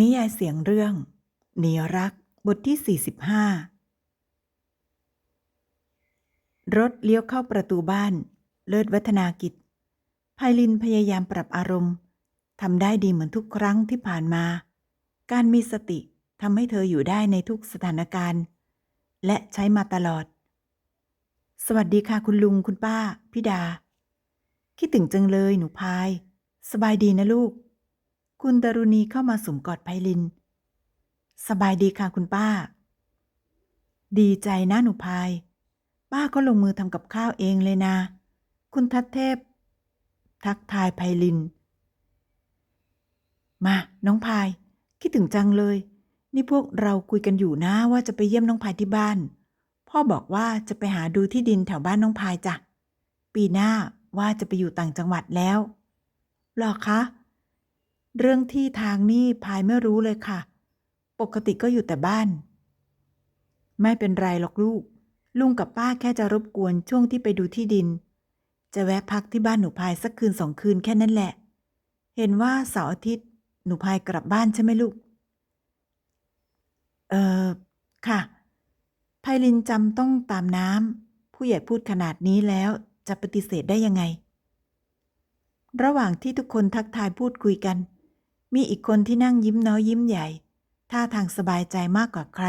นิยายเสียงเรื่องเนียรักบทที่ 45 รถเลี้ยวเข้าประตูบ้าน เลิศวัฒนากิจไพลินพยายามปรับอารมณ์ทำได้ดีเหมือนทุกครั้งที่ผ่านมา การมีสติทำให้เธออยู่ได้ในทุกสถานการณ์ และใช้มาตลอด สวัสดีค่ะคุณลุงคุณป้า พี่ดา คิดถึงจังเลยหนูพาย สบายดีนะลูก คุณดารุณีเข้ามาสวมกอดไพลิน สบายดีค่ะคุณป้า ดีใจนะหนูพาย ป้าก็ลงมือทำกับข้าวเองเลยนะ คุณทัศเทพ ทักทายไพลิน มา น้องพาย คิดถึงจังเลย นี่พวกเราคุยกันอยู่นะว่าจะไปเยี่ยมน้องพายที่บ้าน พ่อบอกว่าจะไปหาดูที่ดินแถวบ้านน้องพายจ้ะ ปีหน้าว่าจะไปอยู่ต่างจังหวัดแล้วหรอคะ เรื่องที่ทางนี่พายไม่รู้เลยค่ะ ปกติก็อยู่แต่บ้าน ไม่เป็นไรหรอกลูก ลุงกับป้าแค่จะรบกวนช่วงที่ไปดูที่ดิน จะแวะพักที่บ้านหนูพายสักคืนสองคืนแค่นั้นแหละ เห็นว่าเสาร์อาทิตย์หนูพายกลับบ้านใช่ไหมลูก เออค่ะไพลินจำต้องตามน้ำผู้ใหญ่พูดขนาดนี้แล้วจะปฏิเสธได้ยังไง ระหว่างที่ทุกคนทักทายพูดคุยกัน มีอีกคนที่นั่งยิ้มน้อยยิ้มใหญ่ ท่าทางสบายใจมากกว่าใคร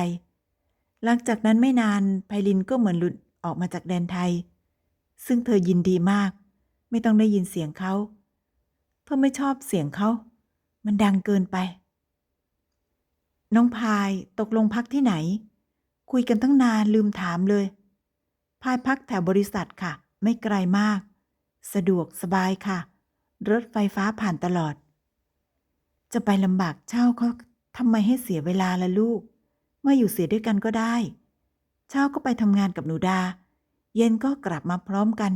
หลังจากนั้นไม่นานไพลินก็เหมือนหลุดออกมาจากแดนไทย ซึ่งเธอยินดีมาก ไม่ต้องได้ยินเสียงเขาเธอไม่ชอบเสียงเขา มันดังเกินไป น้องพายตกลงพักที่ไหน คุยกันตั้งนานลืมถามเลย พายพักแถวบริษัทค่ะ ไม่ไกลมาก สะดวกสบายค่ะ รถไฟฟ้าผ่านตลอด จะไปลำบากเช่าเขาทำไมให้เสียเวลาละลูก เมื่ออยู่เสียด้วยกันก็ได้ เช้าก็ไปทำงานกับหนูดา เย็นก็กลับมาพร้อมกัน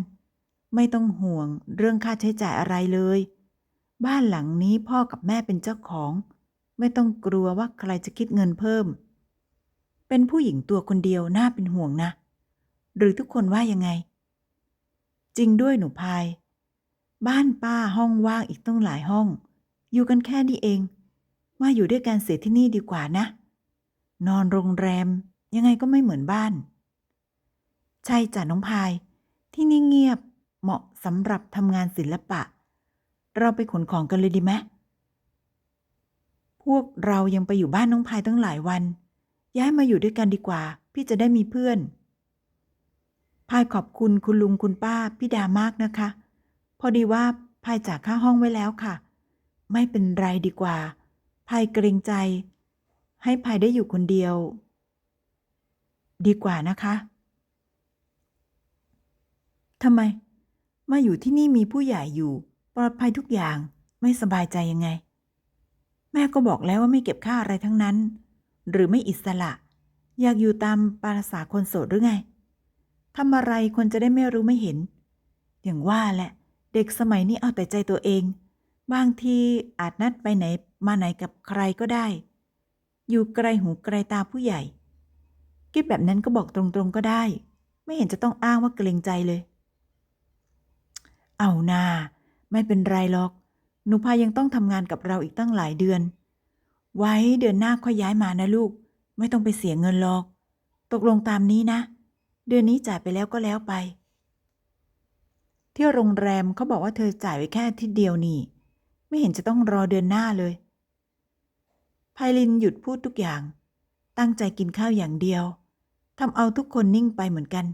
ไม่ต้องห่วงเรื่องค่าใช้จ่ายอะไรเลย บ้านหลังนี้พ่อกับแม่เป็นเจ้าของ ไม่ต้องกลัวว่าใครจะคิดเงินเพิ่ม เป็นผู้หญิงตัวคนเดียวน่าเป็นห่วงนะ หรือทุกคนว่ายังไง จริงด้วยหนูพาย บ้านป้าห้องว่างอีกต้องหลายห้อง อยู่กันแค่นี้เองมาอยู่ด้วยกันเสียที่นี่ดีกว่านะ นอนโรงแรมยังไงก็ไม่เหมือนบ้าน ใช่จ้ะน้องพาย ที่นี่เงียบเหมาะสำหรับทำงานศิลปะ เราไปขนของกันเลยดีไหมพวกเรายังไปอยู่บ้านน้องพายตั้งหลายวัน ย้ายมาอยู่ด้วยกันดีกว่า พี่จะได้มีเพื่อน พายขอบคุณคุณลุงคุณป้าพี่ดามากนะคะ พอดีว่าพายจ่ายค่าห้องไว้แล้วค่ะ ไม่เป็นไรดีกว่าพายเกรงใจ ให้พายได้อยู่คนเดียว ดีกว่านะคะทำไม มาอยู่ที่นี่มีผู้ใหญ่อยู่ ปลอดภัยทุกอย่างไม่สบายใจยังไง แม่ก็บอกแล้วว่าไม่เก็บค่าอะไรทั้งนั้น หรือไม่อิสระ อยากอยู่ตามปราสาคนโสดหรือไงทำอะไรคนจะได้ไม่รู้ไม่เห็น อย่างว่าแหละ เด็กสมัยนี้เอาแต่ใจตัวเอง บางทีอาจนัดไปไหนมาไหนกับใครก็ได้ อยู่ไกลหูไกลตาผู้ใหญ่ คิดแบบนั้นก็บอกตรงๆก็ได้ ไม่เห็นจะต้องอ้างว่าเกรงใจเลย เอานาไม่เป็นไรหรอก หนูพายังต้องทำงานกับเราอีกตั้งหลายเดือน ไว้เดือนหน้าค่อยย้ายมานะลูก ไม่ต้องไปเสียเงินหรอก ตกลงตามนี้นะ เดือนนี้จ่ายไปแล้วก็แล้วไป ที่โรงแรมเขาบอกว่าเธอจ่ายไว้แค่ที่เดียวนี่ ไม่เห็นจะต้องรอเดือนหน้าเลยไพลินหยุดพูดทุกอย่าง ตั้งใจกินข้าวอย่างเดียวทำเอาทุกคนนิ่งไปเหมือนกัน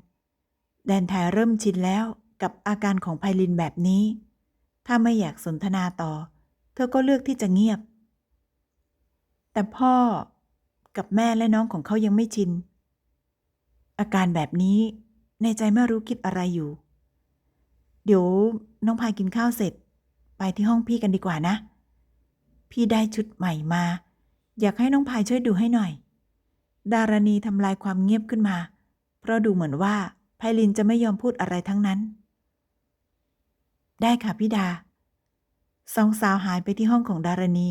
แดนไทยเริ่มชินแล้วกับอาการของไพลินแบบนี้ ถ้าไม่อยากสนทนาต่อ เธอก็เลือกที่จะเงียบ แต่พ่อกับแม่และน้องของเขายังไม่ชิน อาการแบบนี้ในใจไม่รู้คิดอะไรอยู่ เดี๋ยวน้องพายกินข้าวเสร็จ ไปที่ห้องพี่กันดีกว่านะ พี่ได้ชุดใหม่มา อยากให้น้องพายช่วยดูให้หน่อย ดารณีทำลายความเงียบขึ้นมา เพราะดูเหมือนว่าไพลินจะไม่ยอมพูดอะไรทั้งนั้น ได้ค่ะพี่ดา สองสาวหายไปที่ห้องของดารณี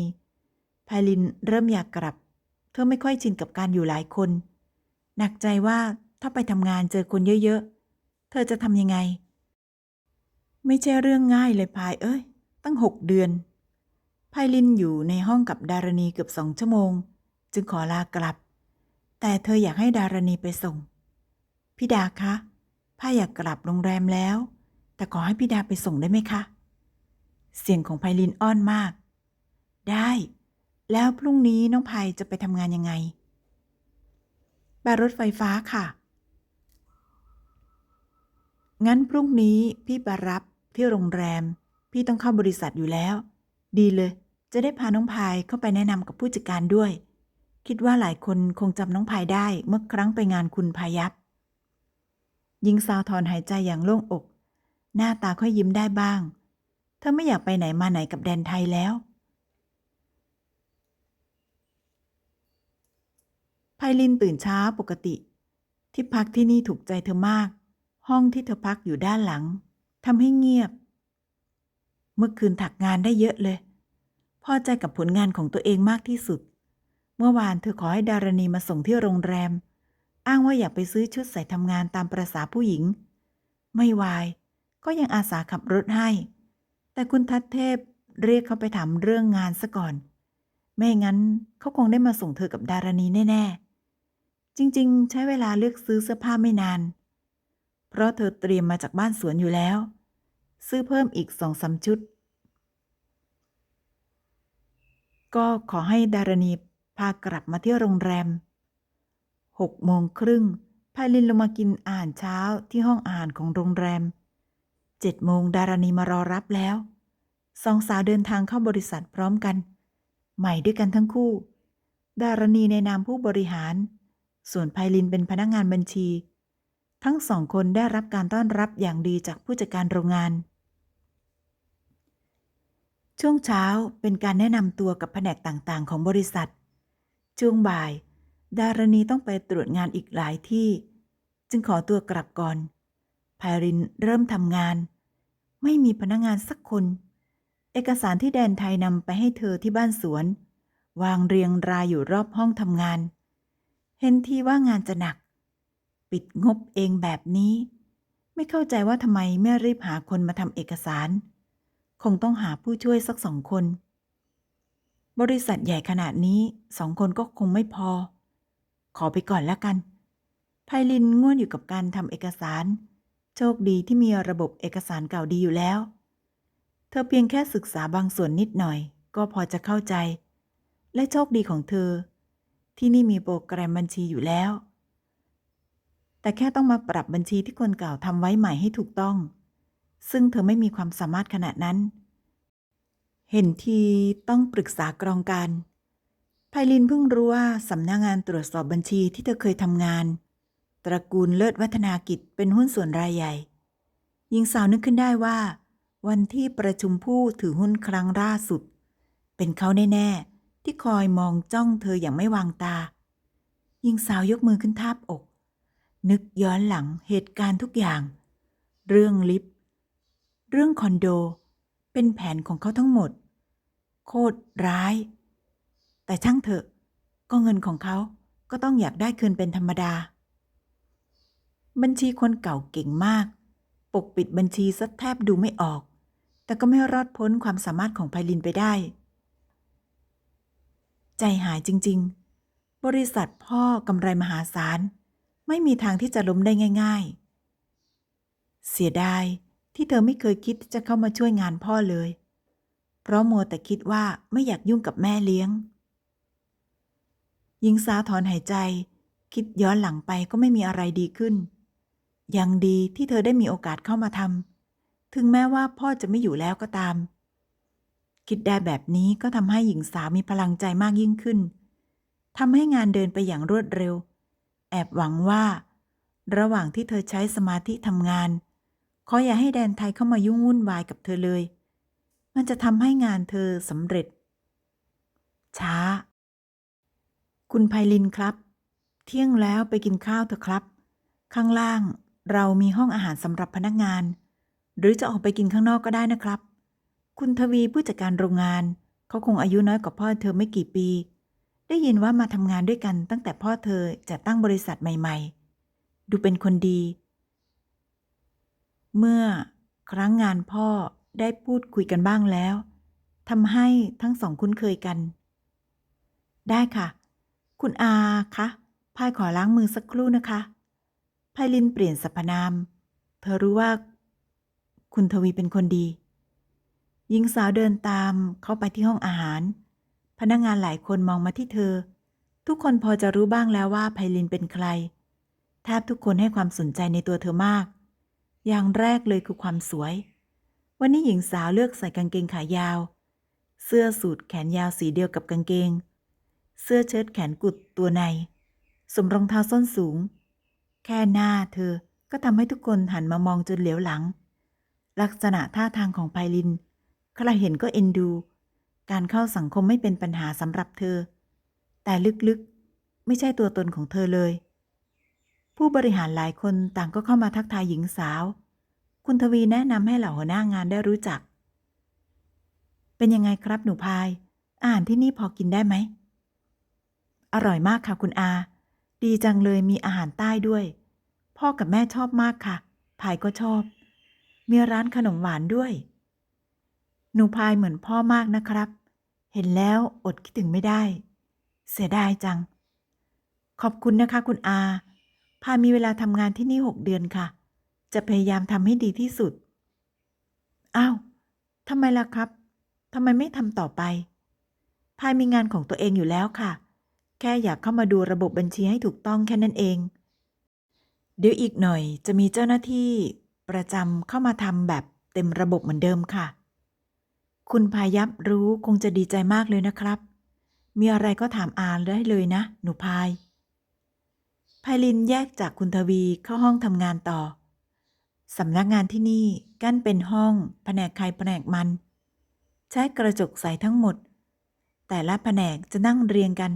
ไพลินเริ่มอยากกลับ เธอไม่ค่อยชินกับการอยู่หลายคน หนักใจว่าถ้าไปทำงานเจอคนเยอะๆ เธอจะทำยังไง ไม่ใช่เรื่องง่ายเลยพายเอ้ย ตั้งหกเดือนไพลินอยู่ในห้องกับดารณีเกือบสองชั่วโมง จึงขอลากลับ แต่เธออยากให้ดารณีไปส่งพี่ดาคะพ้าอยากกลับโรงแรมแล้ว แต่ขอให้พี่ดาไปส่งได้ไหมคะ เสียงของไพลินอ้อนมาก ได้ แล้วพรุ่งนี้น้องไพจะไปทำงานยังไงบารถไฟฟ้าค่ะ งั้นพรุ่งนี้พี่ไปรับที่โรงแรม พี่ต้องเข้าบริษัทอยู่แล้ว ดีเลย จะได้พาน้องพายเข้าไปแนะนำกับผู้จัดการด้วย คิดว่าหลายคนคงจำน้องพายได้เมื่อครั้งไปงานคุณพายับหญิงสาวถอนหายใจอย่างโล่งอก หน้าตาค่อยยิ้มได้บ้างเธอไม่อยากไปไหนมาไหนกับแดนไทยแล้วไพลินตื่นเช้าปกติ ที่พักที่นี่ถูกใจเธอมาก ห้องที่เธอพักอยู่ด้านหลังทำให้เงียบ เมื่อคืนถักงานได้เยอะเลย พอใจกับผลงานของตัวเองมากที่สุด เมื่อวานเธอขอให้ดารณีมาส่งที่โรงแรม อ้างว่าอยากไปซื้อชุดใส่ทำงานตามประษาผู้หญิง ไม่วาย ก็ยังอาสาขับรถให้ แต่คุณทัศเทพเรียกเขาไปถามเรื่องงานซะก่อน ไม่งั้นเขาคงได้มาส่งเธอกับดารณีแน่ๆ จริงๆ ใช้เวลาเลือกซื้อเสื้อผ้าไม่นาน เพราะเธอเตรียมมาจากบ้านสวนอยู่แล้ว ซื้อเพิ่มอีกสองสาชุด ก็ขอให้ดารณีพากลับมาที่โรงแรมหกโมงครึ่งพายลินลงมากินอาหารเช้าที่ห้องอาหารของโรงแรมเจ็ดโมงดารณีมารอรับแล้วสองสาวเดินทางเข้าบริษัทพร้อมกัน ใหม่ด้วยกันทั้งคู่ ดารณีในนามผู้บริหาร ส่วนไพลินเป็นพนักงานบัญชี ทั้งสองคนได้รับการต้อนรับอย่างดีจากผู้จัดการโรงงาน ช่วงเช้าเป็นการแนะนำตัวกับแผนกต่างๆ ของบริษัท ช่วงบ่าย ดารณีต้องไปตรวจงานอีกหลายที่ จึงขอตัวกลับก่อนไพรินเริ่มทำงาน ไม่มีพนักงานสักคน เอกสารที่แดนไทยนำไปให้เธอที่บ้านสวน วางเรียงรายอยู่รอบห้องทำงาน เห็นทีว่างานจะหนัก ปิดงบเองแบบนี้ ไม่เข้าใจว่าทำไมไม่รีบหาคนมาทำเอกสาร คงต้องหาผู้ช่วยสักสองคน บริษัทใหญ่ขนาดนี้สองคนก็คงไม่พอ ขอไปก่อนแล้วกันไพลินง่วนอยู่กับการทำเอกสาร โชคดีที่มีระบบเอกสารเก่าดีอยู่แล้ว เธอเพียงแค่ศึกษาบางส่วนนิดหน่อย ก็พอจะเข้าใจ และโชคดีของเธอ ที่นี่มีโปรแกรมบัญชีอยู่แล้ว แต่แค่ต้องมาปรับบัญชีที่คนเก่าทำไว้ใหม่ให้ถูกต้อง ซึ่งเธอไม่มีความสามารถขนาดนั้น เห็นทีต้องปรึกษากรองการไพลินเพิ่งรู้ว่าสำนักงงานตรวจสอบบัญชีที่เธอเคยทำงาน ตระกูลเลิศวัฒนากิจเป็นหุ้นส่วนรายใหญ่หญิงสาวนึกขึ้นได้ว่า วันที่ประชุมผู้ถือหุ้นครั้งล่าสุด เป็นเขาแน่ๆที่คอยมองจ้องเธออย่างไม่วางตาหญิงสาวยกมือขึ้นทาบอก นึกย้อนหลังเหตุการณ์ทุกอย่าง เรื่องลิฟต์เรื่องคอนโด เป็นแผนของเขาทั้งหมด โคตรร้าย แต่ช่างเถอะ ก็เงินของเขาก็ต้องอยากได้คืนเป็นธรรมดา บัญชีคนเก่าเก่งมาก ปกปิดบัญชีซะแทบดูไม่ออก แต่ก็ไม่รอดพ้นความสามารถของไพลินไปได้ ใจหายจริง ๆ บริษัทพ่อกำไรมหาศาล ไม่มีทางที่จะล้มได้ง่าย ๆ เสียดายที่เธอไม่เคยคิดจะเข้ามาช่วยงานพ่อเลย เพราะมัวแต่คิดว่าไม่อยากยุ่งกับแม่เลี้ยง หญิงสาวถอนหายใจ คิดย้อนหลังไปก็ไม่มีอะไรดีขึ้น ยังดีที่เธอได้มีโอกาสเข้ามาทำถึงแม้ว่าพ่อจะไม่อยู่แล้วก็ตาม คิดได้แบบนี้ก็ทำให้หญิงสาวมีพลังใจมากยิ่งขึ้นทำให้งานเดินไปอย่างรวดเร็ว แอบหวังว่า ระหว่างที่เธอใช้สมาธิทำงาน ขออย่าให้แดนไทยเข้ามายุ่งวุ่นวายกับเธอเลย มันจะทำให้งานเธอสำเร็จ ช้า คุณไพลินครับ เที่ยงแล้วไปกินข้าวเถอะครับ ข้างล่างเรามีห้องอาหารสำหรับพนักงาน หรือจะออกไปกินข้างนอกก็ได้นะครับ คุณทวีผู้จัดการโรงงาน เขาคงอายุน้อยกว่าพ่อเธอไม่กี่ปี ได้ยินว่ามาทำงานด้วยกันตั้งแต่พ่อเธอจะตั้งบริษัทใหม่ ๆ ดูเป็นคนดี เมื่อครั้งงานพ่อได้พูดคุยกันบ้างแล้วทำให้ทั้งสองคุ้นเคยกัน ได้ค่ะ คุณอาคะพายขอล้างมือสักครู่นะคะไพลินเปลี่ยนสรรพนาม เธอรู้ว่า คุณทวีเป็นคนดี หญิงสาวเดินตามเข้าไปที่ห้องอาหาร พนักงานหลายคนมองมาที่เธอ ทุกคนพอจะรู้บ้างแล้วว่าไพลินเป็นใครแทบทุกคนให้ความสนใจในตัวเธอมาก อย่างแรกเลยคือความสวย วันนี้หญิงสาวเลือกใส่กางเกงขายาว เสื้อสูทแขนยาวสีเดียวกับกางเกง เสื้อเชิ้ตแขนกุดตัวในสวมรองเท้าส้นสูง แค่หน้าเธอก็ทำให้ทุกคนหันมามองจนเหลียวหลัง ลักษณะท่าทางของไพลิน ใครเห็นก็เอ็นดู การเข้าสังคมไม่เป็นปัญหาสำหรับเธอ แต่ลึกๆ ไม่ใช่ตัวตนของเธอเลย ผู้บริหารหลายคนต่างก็เข้ามาทักทายหญิงสาว คุณทวีแนะนำให้เหล่าหัวหน้างานได้รู้จัก เป็นยังไงครับหนูพาย อาหารที่นี่พอกินได้ไหม อร่อยมากค่ะคุณอา ดีจังเลยมีอาหารใต้ด้วย พ่อกับแม่ชอบมากค่ะ พายก็ชอบ มีร้านขนมหวานด้วย หนูพายเหมือนพ่อมากนะครับ เห็นแล้วอดคิดถึงไม่ได้ เสียดายจัง ขอบคุณนะคะคุณอา พายมีเวลาทำงานที่นี่หกเดือนค่ะ จะพยายามทำให้ดีที่สุด อ้าวทำไมล่ะครับทำไมไม่ทำต่อไป พายมีงานของตัวเองอยู่แล้วค่ะ แค่อยากเข้ามาดูระบบบัญชีให้ถูกต้องแค่นั้นเอง เดี๋ยวอีกหน่อยจะมีเจ้าหน้าที่ประจำเข้ามาทำแบบเต็มระบบเหมือนเดิมค่ะ คุณพายับรู้คงจะดีใจมากเลยนะครับ มีอะไรก็ถามอาได้เลยนะ หนูพายไพลินแยกจากคุณทวีเข้าห้องทำงานต่อ สำนักงานที่นี่กั้นเป็นห้อง แผนกใครแผนกมัน ใช้กระจกใสทั้งหมด แต่ละแผนกจะนั่งเรียงกัน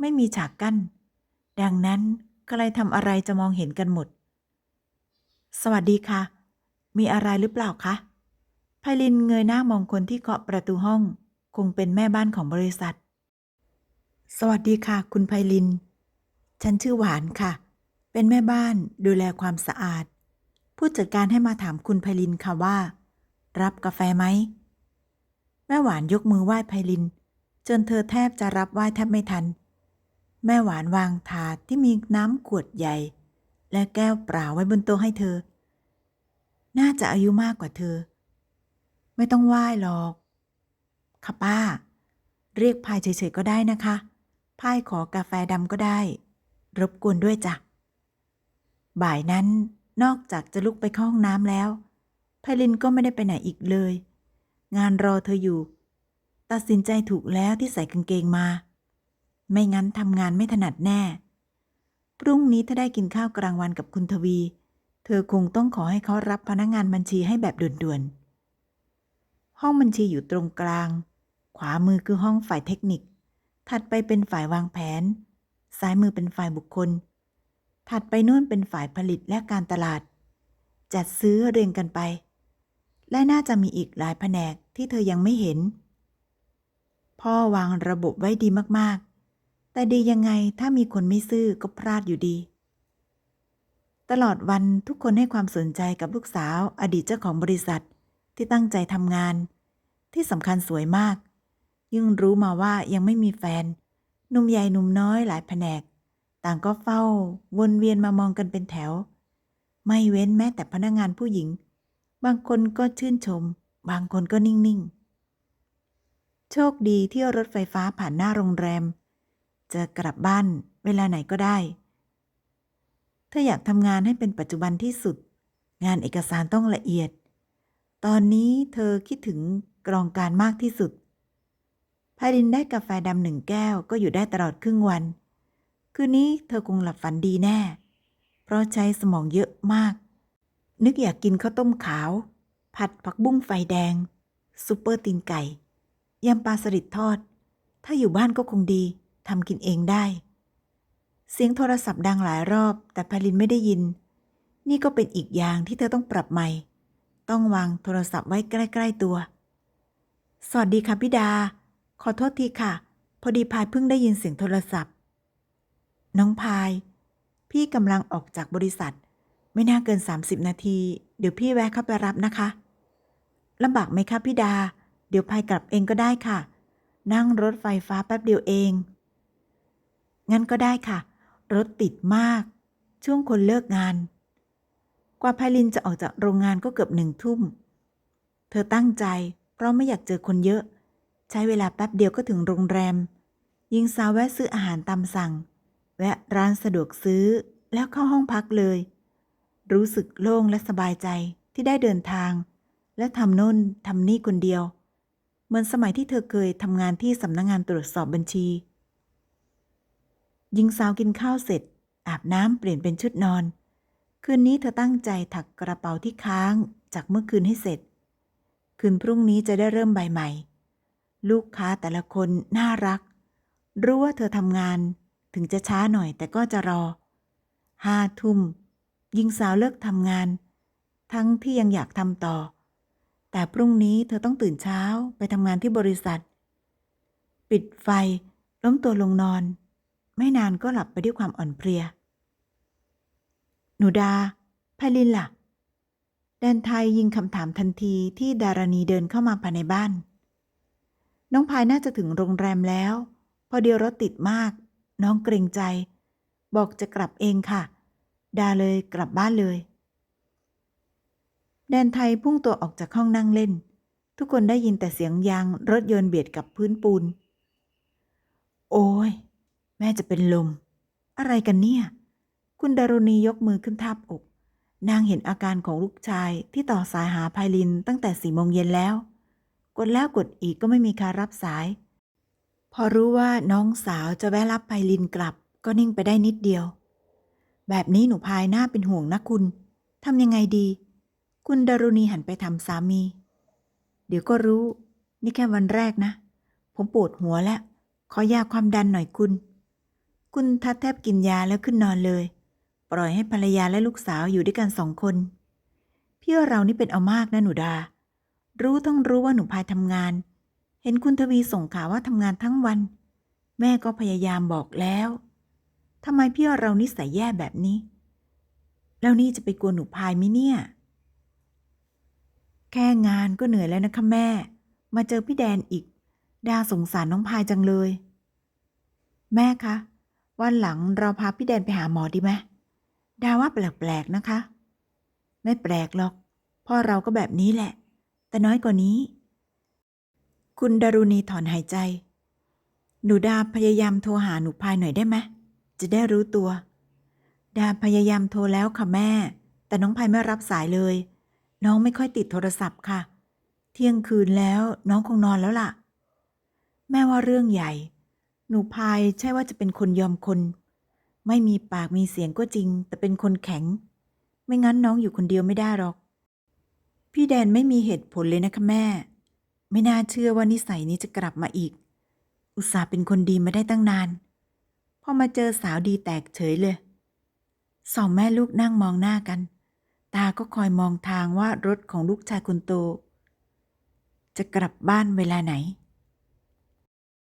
ไม่มีฉากกั้น ดังนั้นใครทำอะไรจะมองเห็นกันหมด สวัสดีค่ะ มีอะไรหรือเปล่าคะ พลินเงยหน้ามองคนที่เคาะประตูห้อง คงเป็นแม่บ้านของบริษัท สวัสดีค่ะ คุณไพลิน ฉันชื่อหวานค่ะ เป็นแม่บ้านดูแลความสะอาด ผู้จัดการให้มาถามคุณไพลินค่ะว่า รับกาแฟไหม แม่หวานยกมือไหว้ไพลิน จนเธอแทบจะรับไหว้แทบไม่ทัน แม่หวานวางถาดที่มีน้ำขวดใหญ่ และแก้วเปล่าไว้บนโต๊ะให้เธอ น่าจะอายุมากกว่าเธอ ไม่ต้องไหว้หรอก ค่ะป้า เรียกพายเฉยๆก็ได้นะคะพายขอกาแฟดำก็ได้ รบกวนด้วยจ้ะ บ่ายนั้นนอกจากจะลุกไปเข้าห้องน้ำแล้วไพลินก็ไม่ได้ไปไหนอีกเลย งานรอเธออยู่ ตัดสินใจถูกแล้วที่ใส่กางเกงมา ไม่งั้นทำงานไม่ถนัดแน่ พรุ่งนี้ถ้าได้กินข้าวกลางวันกับคุณทวี เธอคงต้องขอให้เขารับพนักงานบัญชีให้แบบด่วนๆ ห้องบัญชีอยู่ตรงกลาง ขวามือคือห้องฝ่ายเทคนิค ถัดไปเป็นฝ่ายวางแผน ซ้ายมือเป็นฝ่ายบุคคล ถัดไปนู่นเป็นฝ่ายผลิตและการตลาด จัดซื้อเรียงกันไป และน่าจะมีอีกหลายแผนกที่เธอยังไม่เห็น พ่อวางระบบไว้ดีมากๆ แต่ดียังไงถ้ามีคนไม่ซื่อก็พลาดอยู่ดีตลอดวันทุกคนให้ความสนใจกับลูกสาวอดีตเจ้าของบริษัท ที่ตั้งใจทำงาน ที่สำคัญสวยมาก ยิ่งรู้มาว่ายังไม่มีแฟนหนุ่มใหญ่หนุ่มน้อยหลายแผนก ต่างก็เฝ้าวนเวียนมามองกันเป็นแถว ไม่เว้นแม้แต่พนักงานผู้หญิง บางคนก็ชื่นชม บางคนก็นิ่งๆ โชคดีที่รถไฟฟ้าผ่านหน้าโรงแรม จะกลับบ้านเวลาไหนก็ได้ถ้าอยากทำงานให้เป็นปัจจุบันที่สุด งานเอกสารต้องละเอียด ตอนนี้เธอคิดถึงกรองการมากที่สุดพายรินได้กาแฟดำหนึ่งแก้วก็อยู่ได้ตลอดครึ่งวัน คืนนี้เธอคงหลับฝันดีแน่ เพราะใช้สมองเยอะมาก นึกอยากกินข้าวต้มขาว ผัดผักบุ้งไฟแดงซุปเปอร์ตีนไก่ยำปลาสลิดทอด ถ้าอยู่บ้านก็คงดีทำกินเองได้ เสียงโทรศัพท์ดังหลายรอบ แต่พาลินไม่ได้ยิน นี่ก็เป็นอีกอย่างที่เธอต้องปรับใหม่ ต้องวางโทรศัพท์ไว้ใกล้ๆตัว สวัสดีค่ะพี่ดา ขอโทษทีค่ะ พอดีพายเพิ่งได้ยินเสียงโทรศัพท์ น้องพาย พี่กำลังออกจากบริษัท ไม่น่าเกิน 30 นาที เดี๋ยวพี่แวะเข้าไปรับนะคะลำบากไหมคะพี่ดา เดี๋ยวพายกลับเองก็ได้ค่ะ นั่งรถไฟฟ้าแป๊บเดียวเอง งั้นก็ได้ค่ะ รถติดมาก ช่วงคนเลิกงาน กว่าไพลินจะออกจากโรงงานก็เกือบหนึ่งทุ่ม เธอตั้งใจ เพราะไม่อยากเจอคนเยอะ ใช้เวลาแป๊บเดียวก็ถึงโรงแรม ยิงสาวแวะซื้ออาหารตามสั่ง แวะร้านสะดวกซื้อแล้วเข้าห้องพักเลย รู้สึกโล่งและสบายใจที่ได้เดินทาง และทำโน่นทำนี่คนเดียว เหมือนสมัยที่เธอเคยทำงานที่สำนักงงานตรวจสอบบัญชีหญิงสาวกินข้าวเสร็จ อาบน้ำเปลี่ยนเป็นชุดนอน คืนนี้เธอตั้งใจถักกระเป๋าที่ค้างจากเมื่อคืนให้เสร็จ คืนพรุ่งนี้จะได้เริ่มใบใหม่ ลูกค้าแต่ละคนน่ารัก รู้ว่าเธอทำงานถึงจะช้าหน่อยแต่ก็จะรอ ห้าทุ่มหญิงสาวเลิกทำงาน ทั้งที่ยังอยากทำต่อ แต่พรุ่งนี้เธอต้องตื่นเช้าไปทำงานที่บริษัท ปิดไฟล้มตัวลงนอน ไม่นานก็หลับไปด้วยความอ่อนเพลีย หนูดาไพลินล่ะ แดนไทยยิงคำถามทันทีที่ดารณีเดินเข้ามาภายในบ้าน น้องพายน่าจะถึงโรงแรมแล้ว พอเดียวรถติดมาก น้องเกรงใจ บอกจะกลับเองค่ะ ดาเลยกลับบ้านเลย แดนไทยพุ่งตัวออกจากห้องนั่งเล่น ทุกคนได้ยินแต่เสียงยางรถยนต์เบียดกับพื้นปูน โอ้ย แม่จะเป็นลม อะไรกันเนี่ย คุณดารุณียกมือขึ้นทับอก นางเห็นอาการของลูกชายที่ต่อสายหาไพลินตั้งแต่สี่โมงเย็นแล้ว กดแล้วกดอีกก็ไม่มีการรับสาย พอรู้ว่าน้องสาวจะแวะรับไพลินกลับ ก็นิ่งไปได้นิดเดียว แบบนี้หนูพายหน่าเป็นห่วงนะคุณทำยังไงดี คุณดารุณีหันไปทำสามี เดี๋ยวก็รู้ นี่แค่วันแรกนะ ผมปวดหัวแล้ว ขอยาความดันหน่อยคุณ คุณทัดแทบกินยาแล้วขึ้นนอนเลย ปล่อยให้ภรรยาและลูกสาวอยู่ด้วยกันสองคน พี่เรานี่เป็นเอามากนะหนูดา รู้ต้องรู้ว่าหนูพายทำงาน เห็นคุณทวีส่งข่าวว่าทำงานทั้งวัน แม่ก็พยายามบอกแล้วทำไมพี่เรานิสัยแย่แบบนี้ แล้วนี่จะไปกลัวหนูพายไหมเนี่ย แค่งานก็เหนื่อยแล้วนะคะแม่ มาเจอพี่แดนอีก ดาสงสารน้องพายจังเลย แม่คะ วันหลังเราพาพี่แดนไปหาหมอดีไหม ดาว่าแปลกๆนะคะ ไม่แปลกหรอก พ่อเราก็แบบนี้แหละ แต่น้อยกว่านี้ คุณดารุณีถอนหายใจ หนูดาพยายามโทรหาหนูพายหน่อยได้ไหมจะได้รู้ตัว ดาพยายามโทรแล้วค่ะแม่ แต่น้องพายไม่รับสายเลย น้องไม่ค่อยติดโทรศัพท์ค่ะ เที่ยงคืนแล้วน้องคงนอนแล้วล่ะ แม่ว่าเรื่องใหญ่ หนูพายใช่ว่าจะเป็นคนยอมคน ไม่มีปากมีเสียงก็จริง แต่เป็นคนแข็ง ไม่งั้นน้องอยู่คนเดียวไม่ได้หรอก พี่แดนไม่มีเหตุผลเลยนะคะแม่ ไม่น่าเชื่อว่านิสัยนี้จะกลับมาอีก อุตส่าห์เป็นคนดีมาได้ตั้งนาน พอมาเจอสาวดีแตกเฉยเลย สองแม่ลูกนั่งมองหน้ากัน ตาก็คอยมองทางว่ารถของลูกชายคนโต จะกลับบ้านเวลาไหน